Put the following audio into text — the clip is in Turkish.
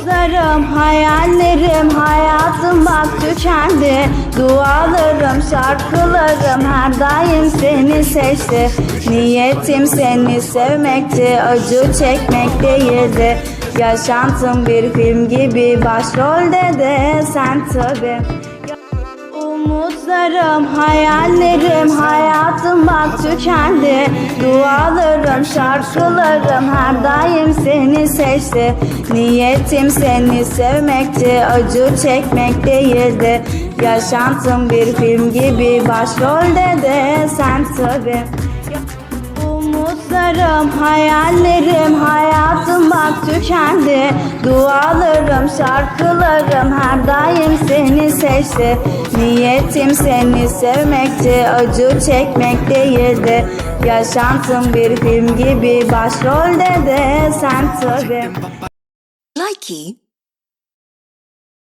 Umutlarım, hayallerim, hayatım bak tükendi. Dualarım, şarkılarım her daim seni seçti. Niyetim seni sevmekti, acı çekmek değildi. Yaşantım bir film gibi, başrolde de sen tabi Umutlarım, hayallerim, bak tükendi. Dualarım, şarkılarım her daim seni seçti. Niyetim seni sevmekti, acı çekmek değildi. Yaşantım bir film gibi, başrolde de sen tabi Umutlarım, hayallerim, hayatım bak tükendi. Dualarım, şarkılarım her daim seni seçti Niyetim seni sevmekti, acı çekmek değildi. Yaşantım bir film gibi, başrolde de sen tabi Likey